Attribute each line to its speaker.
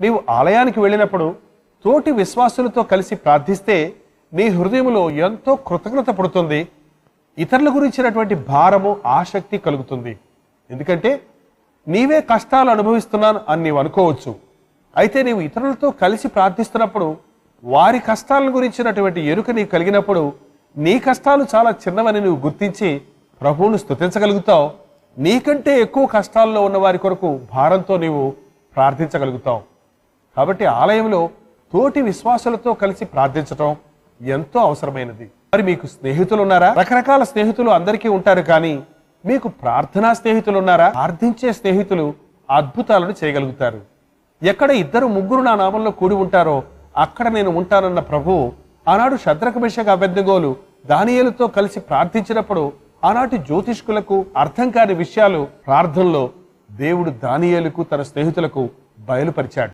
Speaker 1: నీవు ఆలయానికి వెళ్ళినప్పుడు తోటి విశ్వాసులతో కలిసి ప్రార్థిస్తే నీ హృదయంలో ఎంతో కృతజ్ఞత పడుతుంది. ఇతరుల గురించినటువంటి భారము ఆసక్తి కలుగుతుంది. ఎందుకంటే నీవే కష్టాలు అనుభవిస్తున్నాను అని నీవు అనుకోవచ్చు. అయితే నీవు ఇతరులతో కలిసి ప్రార్థిస్తున్నప్పుడు వారి కష్టాలను గురించినటువంటి ఎరుక నీకు కలిగినప్పుడు నీ కష్టాలు చాలా చిన్నవని నువ్వు గుర్తించి ప్రభువును స్తుతించగలుగుతావు. నీకంటే ఎక్కువ కష్టాల్లో ఉన్న వారి కొరకు భారంతో నీవు ప్రార్థించగలుగుతావు. కాబట్టి ఆలయంలో తోటి విశ్వాసులతో కలిసి ప్రార్థించటం ఎంతో అవసరమైనది. మరి మీకు స్నేహితులు ఉన్నారా రకరకాల స్నేహితులు అందరికీ ఉంటారు కానీ మీకు ప్రార్థనా స్నేహితులు ఉన్నారా ప్రార్థించే స్నేహితులు అద్భుతాలను చేయగలుగుతారు. ఎక్కడ ఇద్దరు ముగ్గురు నా నామంలో కూడి ఉంటారో అక్కడ నేను ఉంటానన్న ప్రభువు ఆనాడు శద్రకమిషక అభ్యర్థగోలు దానియేలుతో కలిసి ప్రార్థించినప్పుడు ఆనాటి జ్యోతిష్కులకు అర్థం కాని విషయాలు ప్రార్థనలో దేవుడు దానియేలుకు తన స్నేహితులకు బయలుపరిచాడు.